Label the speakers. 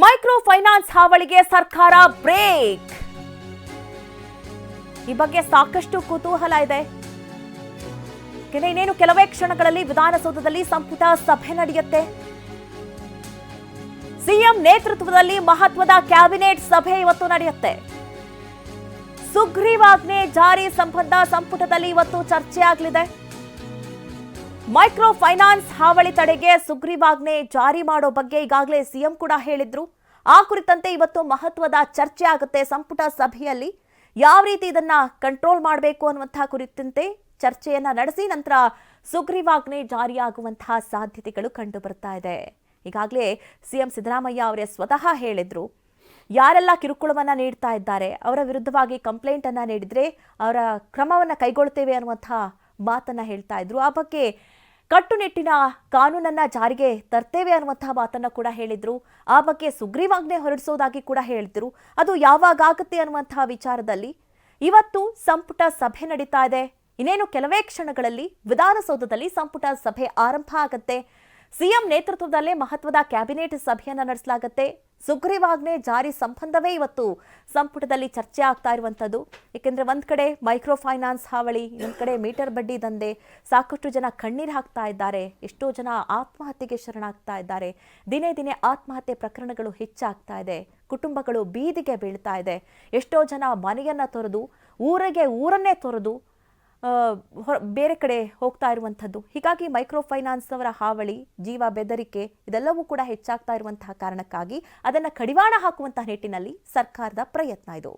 Speaker 1: Micro finance ಹಾವಳಿಗೆ ಸರ್ಕಾರ break. ಈ ಬಗ್ಗೆ ಸಾಕಷ್ಟು ಕುತೂಹಲ ಇದೆ. ಇನ್ನೇನು ಕೆಲವೇ ಕ್ಷಣಗಳಲ್ಲಿ ವಿಧಾನಸೌಧದಲ್ಲಿ ಸಂಪುಟ ಸಭೆ ನಡೆಯುತ್ತೆ. ಸಿಎಂ ನೇತೃತ್ವದಲ್ಲಿ ಮಹತ್ವದ ಕ್ಯಾಬಿನೆಟ್ ಸಭೆ ಇವತ್ತು ನಡೆಯುತ್ತೆ. ಸುಗ್ರೀವಾಜ್ಞೆ ಜಾರಿ ಸಂಬಂಧ ಸಂಪುಟದಲ್ಲಿ ಇವತ್ತು ಚರ್ಚೆ ಆಗಲಿದೆ ಮೈಕ್ರೋ ಫೈನಾನ್ಸ್ ಹಾವಳಿ ತಡೆಗೆ ಸುಗ್ರೀವಾಜ್ಞೆ ಜಾರಿ ಮಾಡೋ ಬಗ್ಗೆ ಈಗಾಗಲೇ ಸಿಎಂ ಕೂಡ ಹೇಳಿದ್ರು. ಆ ಕುರಿತಂತೆ ಇವತ್ತು ಮಹತ್ವದ ಚರ್ಚೆ ಆಗುತ್ತೆ ಸಂಪುಟ ಸಭೆಯಲ್ಲಿ. ಯಾವ ರೀತಿ ಇದನ್ನ ಕಂಟ್ರೋಲ್ ಮಾಡಬೇಕು ಅನ್ನುವಂತಹ ಕುರಿತಂತೆ ಚರ್ಚೆಯನ್ನ ನಡೆಸಿ ನಂತರ ಸುಗ್ರೀವಾಜ್ಞೆ ಜಾರಿಯಾಗುವಂತಹ ಸಾಧ್ಯತೆಗಳು ಕಂಡು ಬರ್ತಾ ಇದೆ. ಈಗಾಗಲೇ ಸಿಎಂ ಸಿದ್ದರಾಮಯ್ಯ ಅವರೇ ಸ್ವತಃ ಹೇಳಿದ್ರು. ಯಾರೆಲ್ಲ ಕಿರುಕುಳವನ್ನ ನೀಡ್ತಾ ಇದ್ದಾರೆ, ಅವರ ವಿರುದ್ಧವಾಗಿ ಕಂಪ್ಲೇಂಟ್ ಅನ್ನ ನೀಡಿದ್ರೆ ಅವರ ಕ್ರಮವನ್ನ ಕೈಗೊಳ್ತೇವೆ ಅನ್ನುವಂತಹ ಮಾತನ್ನ ಹೇಳ್ತಾ ಇದ್ರು. ಆ ಬಗ್ಗೆ ಕಟ್ಟುನಿಟ್ಟಿನ ಕಾನೂನನ್ನ ಜಾರಿಗೆ ತರ್ತೇವೆ ಅನ್ನುವಂತಹ ಮಾತನ್ನ ಕೂಡ ಹೇಳಿದ್ರು. ಆ ಬಗ್ಗೆ ಸುಗ್ರೀವಾಜ್ಞೆ ಹೊರಡಿಸೋದಾಗಿ ಕೂಡ ಹೇಳಿದ್ರು ಅದು ಯಾವಾಗ ಆಗುತ್ತೆ ಅನ್ನುವಂತಹ ವಿಚಾರದಲ್ಲಿ ಇವತ್ತು ಸಂಪುಟ ಸಭೆ ನಡೀತಾ ಇದೆ. ಇನ್ನೇನು ಕೆಲವೇ ಕ್ಷಣಗಳಲ್ಲಿ ವಿಧಾನಸೌಧದಲ್ಲಿ ಸಂಪುಟ ಸಭೆ ಆರಂಭ ಆಗತ್ತೆ. ಸಿಎಂ ನೇತೃತ್ವದಲ್ಲೇ ಮಹತ್ವದ ಕ್ಯಾಬಿನೆಟ್ ಸಭೆಯನ್ನ ನಡೆಸಲಾಗುತ್ತೆ. ಸುಗ್ರೀವಾಜ್ಞೆ ಜಾರಿ ಸಂಬಂಧವೇ ಇವತ್ತು ಸಂಪುಟದಲ್ಲಿ ಚರ್ಚೆ ಆಗ್ತಾ ಇರುವಂಥದ್ದು. ಏಕೆಂದರೆ ಒಂದು ಕಡೆ ಮೈಕ್ರೋ ಫೈನಾನ್ಸ್ ಹಾವಳಿ, ಇನ್ನೊಂದು ಕಡೆ ಮೀಟರ್ ಬಡ್ಡಿ ದಂಧೆ, ಸಾಕಷ್ಟು ಜನ ಕಣ್ಣೀರು ಹಾಕ್ತಾ ಇದ್ದಾರೆ, ಎಷ್ಟೋ ಜನ ಆತ್ಮಹತ್ಯೆಗೆ ಶರಣಾಗ್ತಾ ಇದ್ದಾರೆ. ದಿನೇ ದಿನೇ ಆತ್ಮಹತ್ಯೆ ಪ್ರಕರಣಗಳು ಹೆಚ್ಚಾಗ್ತಾ ಇದೆ, ಕುಟುಂಬಗಳು ಬೀದಿಗೆ ಬೀಳ್ತಾ ಇದೆ. ಎಷ್ಟೋ ಜನ ಮನೆಯನ್ನು ತೊರೆದು, ಊರಿಗೆ ಊರನ್ನೇ ತೊರೆದು ಬೇರೆ ಕಡೆ ಹೋಗ್ತಾ ಇರುವಂಥದ್ದು. ಹೀಗಾಗಿ ಮೈಕ್ರೋ ಫೈನಾನ್ಸ್ನವರ ಹಾವಳಿ, ಜೀವ ಬೆದರಿಕೆ, ಇದೆಲ್ಲವೂ ಕೂಡ ಹೆಚ್ಚಾಗ್ತಾ ಇರುವಂತಹ ಕಾರಣಕ್ಕಾಗಿ ಅದನ್ನು ಕಡಿವಾಣ ಹಾಕುವಂತಹ ನಿಟ್ಟಿನಲ್ಲಿ ಸರ್ಕಾರದ ಪ್ರಯತ್ನ ಇದು.